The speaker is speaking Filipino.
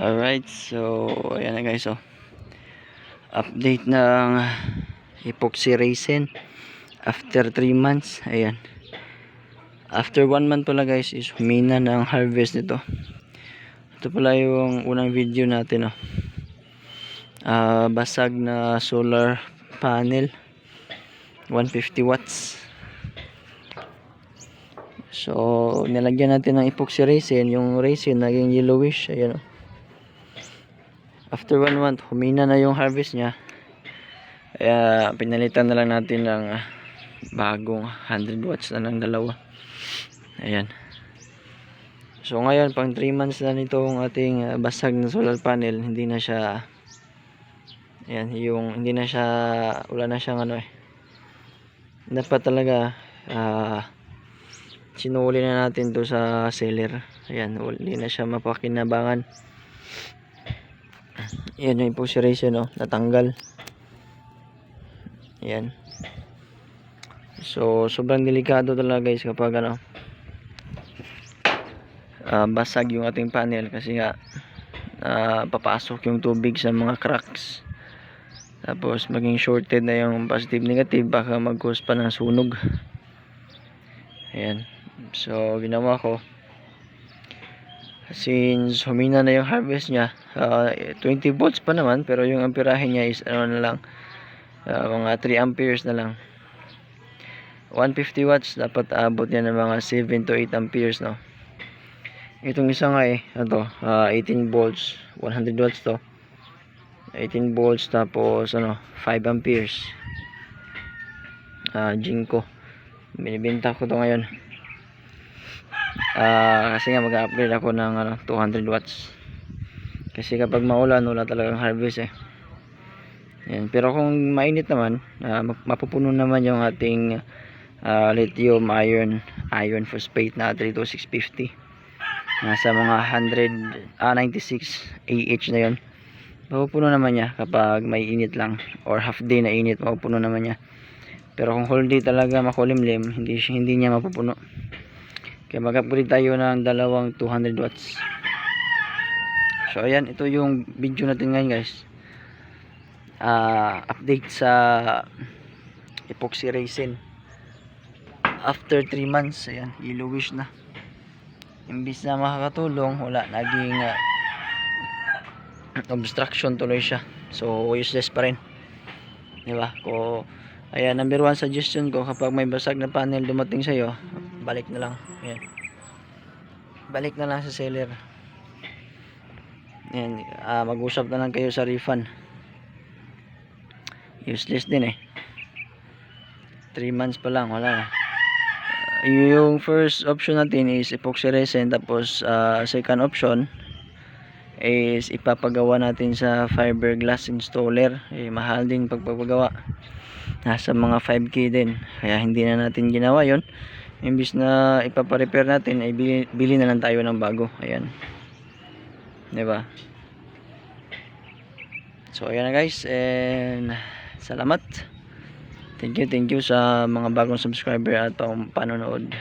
Alright, so ayan na guys oh. Update ng epoxy resin after 3 months. Ayan. After 1 month pala guys is humina na ang harvest nito. Ito pala yung unang video natin oh. Ah, basag na solar panel 150 watts. So, nilagyan natin ng epoxy resin. Yung resin naging yellowish. Ayan oh. After one month, humina na yung harvest niya. Kaya pinalitan na lang natin ng ah, bagong 100 watts na ng dalawa. Ayan. So ngayon, pang 3 months na nitong ating ah, basag na solar panel, hindi na siya Ayan, yung hindi na siya wala na siyang ano eh. Dapat talaga ah sinuli na natin to sa seller. Ayan, hindi na siya mapakinabangan. Yan yung epoxy no, natanggal. Yan. So, sobrang delikado talaga guys kapag ano, ah, basag yung ating panel kasi nga ah, papasok yung tubig sa mga cracks. Tapos maging shorted na yung positive negative baka mag-cause pa ng sunog. Ayan. So, ginawa ko since humina na yung harvest niya ah, 20 volts pa naman pero yung amperahe niya is ano na lang ah, mga 3 amperes na lang. 150 watts dapat abot niya ng mga 7 to 8 amperes no? Itong isa nga eh ito ah, 18 volts 100 watts to. 18 volts tapos ano 5 amperes. Ah Jinko binibenta ko to ngayon Ah, kasi nga mag-upgrade ako ng ano, 200 watts. Kasi kapag maulan, wala talagang harvest eh. Yan. Pero kung mainit naman, map- mapupuno naman yung ating ah, lithium iron iron phosphate na 32650. Nasa mga 100 ah, 96 AH na yon. Mapupuno naman niya kapag may init lang or half day na init, mapupuno naman niya. Pero kung whole day talaga makulimlim, hindi hindi niya mapupuno. Kaya mag-upgrade tayo ng dalawang 200 watts. So ayan, ito yung video natin ngayon guys. Ah, update sa epoxy resin. After 3 months, ayan, yellowish na. Imbis na makakatulong, wala, naging ah, obstruction tuloy siya. So useless pa rin. Di ba? Ko Ayan, number one suggestion ko kapag may basag na panel dumating sa'yo, balik na lang. Ayan. Balik na lang sa seller. Ayan, ah, mag-usap na lang kayo sa refund. Useless din eh. 3 months pa lang, wala na. Yung first option natin is epoxy tapos ah, second option is ipapagawa natin sa fiberglass installer. Eh, mahal din pagpapagawa nasa mga 5k din kaya hindi na natin ginawa yon imbis na ipapa-repair natin ay bili, bili na lang tayo ng bago. Ayan. Ba so ayan na guys. And salamat. Thank you thank you sa mga bagong subscriber at panonood